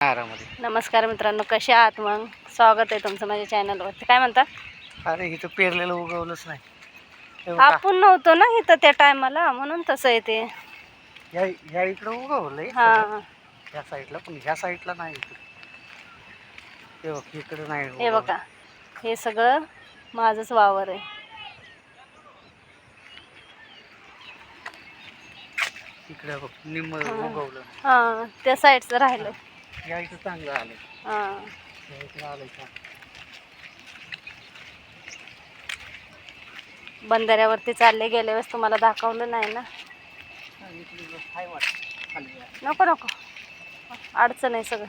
नमस्कार मित्रांनो कसे आहात मग? स्वागत आहे तुमचं माझ्या चॅनलवरती काय म्हणता? अरे इथं पेरलेलं उगवलंच नाही. आपण नव्हतो ना इथं त्या टायमाला म्हणून तसं आहे ते. ह्या इकडं उगवलंय हा. ह्या साईडला पण ह्या साईडला नाही इकडे नाही हे. बघा हे सगळं माझंच वावर आहे. इकडे बघ निम्म हा. उगवलं. हां त्या साईडचं राहिलं या इथं चांगलं हां. बंधाऱ्यावरती चालले गेल्या वेळेस तुम्हाला दाखवलं नाही ना. नको नको. अडचण आहे सगळं.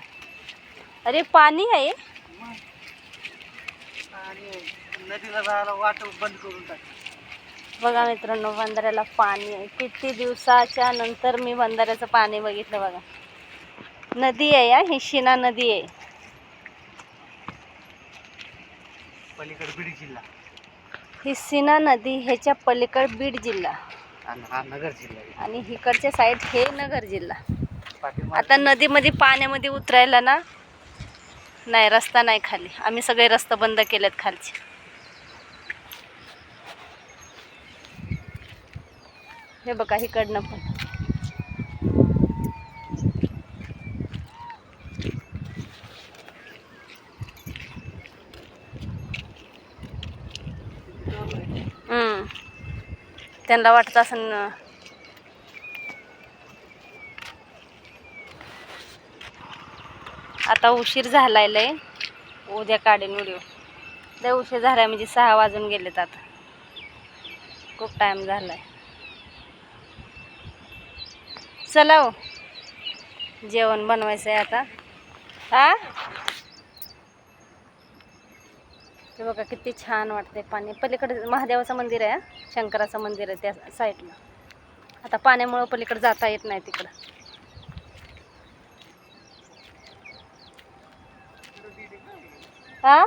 अरे पाणी आहे. नदीला जायला वाट बंद करून टाक. बघा मित्रांनो बंधाऱ्याला पाणी आहे. किती दिवसाच्या नंतर मी बंधाऱ्याचं पाणी बघितलं बघा. नदी आहे या ही शिना नदी आहे. पलीकडे बीड जिल्हा. ही सिना नदी ह्याच्या पलीकड बीड जिल्हा. आणि हा नगर जिल्हा आहे. आणि इकडच्या साईड हे नगर जिल्हा. पाठीमागे आता नदीमध्ये पाण्यामध्ये उतरायला ना नाही रस्ता नाही खाली. आम्ही सगळे रस्ते बंद केलेत खालचे. हे बघा इकडनं पण हम्म. त्यांना वाटत असं आता उशीर झालाय लय. उद्या काढेन व्हिडिओ लय उशीर झालाय म्हणजे सहा वाजून गेलेत आता. खूप टाइम झालाय. चला हो. जेवण बनवायचं आहे आता. हा हे बघा किती छान वाटते पाणी. पलीकडे महादेवाचं मंदिर आहे शंकराचं मंदिर आहे त्या साईडला. आता पाण्यामुळं पलीकडे जाता येत नाही तिकडं. हा?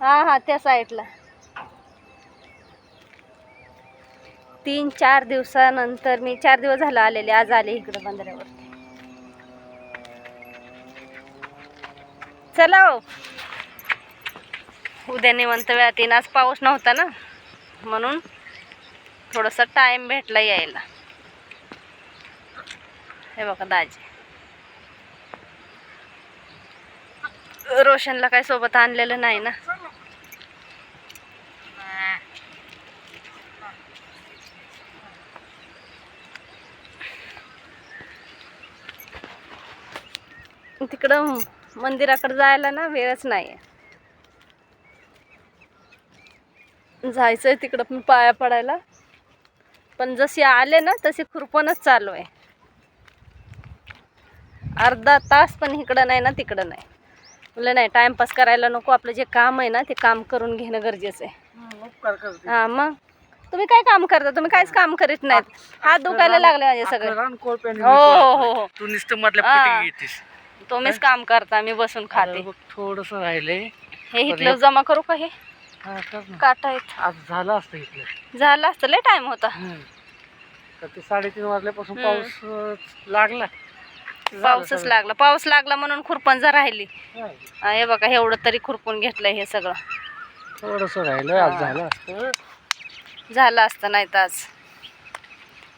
हा हा त्या साईडला. तीन चार दिवसानंतर मी चार दिवस झाला आलेले आज आले इकडं बंदऱ्यावरती चला हो. उद्या निवंत वेळात येईन आज पाऊस नव्हता ना. म्हणून थोडासा टाईम भेटला यायला. हे बघा दाजी. रोशनला काही सोबत आणलेलं नाही ना. तिकडं मंदिराकडे जायला ना वेळच नाही आहे जायचंय तिकडं पण पाया पडायला. पण जसे आले ना तसे खुरपणच चालू आहे. अर्धा तास पण इकडं नाही ना तिकडं नाही. म्हणलं नाही टाइमपास करायला नको. आपलं जे काम आहे ना ते काम करून घेणं गरजेचं आहे. हं, हा मग? तुम्ही काय काम करता? तुम्ही काहीच काम करीत नाहीत. हात दुखायला लागले माझे सगळे. हो हो. हो. तू नुसतं तुम्हीच काम करता मी बसून खाते. थोडस राहिले हे इथलं जमा करू का हे? काटा आहेत. आज झालं असतं इथलं. झालं असतं लय टाइम होता. तर ते साडेतीन वाजल्यापासून हम्म. पाऊस अं, लागला. पाऊसच. लागला. पाऊस लागला म्हणून खुरपण जर राहिली. हा, हे बघा एवढं तरी खुरपून घेतलंय हे सगळं. थोडंसं राहिलं आज. झालं असतं. झालं असतं नाही तर आज.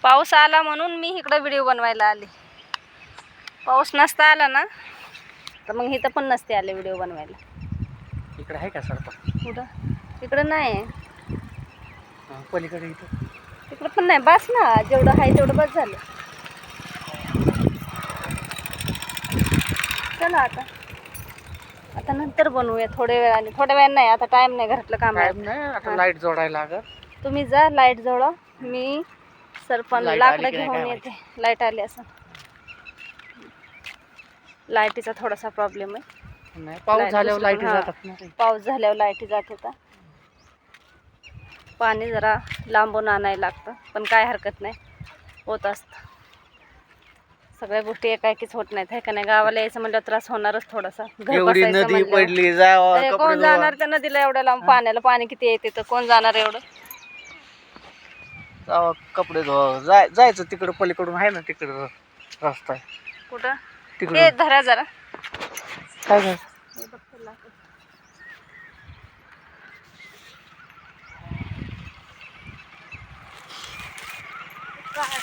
पाऊस आला म्हणून मी इकडं व्हिडिओ बनवायला आले. पाऊस नसता आला ना तर मग इथं पण नसते आले व्हिडिओ बनवायला. इकडे आहे का सरपा कुठं? तिकडं नाही. पलीकडे इथं. तिकडं पण नाही. बस ना. जेवढं आहे तेवढं बस झालं. चला आता. आता नंतर बनवूया थोड्या वेळाने. थोड्या वेळाने नाही. आता टाइम नाही घरातलं काम आहे. नाही. आता हा. लाइट जोडायला लागत तुम्ही जा लाइट जोडा. मी Light लाकडं आली की नाही घेऊन येते. लाइट आली असं. लाईटीचा थोडासा प्रॉब्लेम आहे. नाही. पाऊस झाल्यावर लाइट पण, हा. जातात ना रे. पाऊस झाल्यावर लाईटी जात होता. पाणी जरा लांबून आणायला लागतं पण काय हरकत नाही. होत असतं. सगळ्या गोष्टी एकाएकीच होत नाहीत आहे का नाही? गावाला यायचं म्हणल्यावर त्रास होणारच थोडासा. घर एवढी बसायचं नदी म्हणल्यावर. पडली जावा कपडे कोण धुवा. जाणार त्या नदीला एवढ्या लांब? पाण्याला पाणी किती येते तर कोण जाणार एवढं? जावा कपडे धुवा. जाय जायचं तिकडं पलीकडून आहे ना तिकडं रस्ता? आहे कुठं? तिकडून हे धरा जरा. काय काय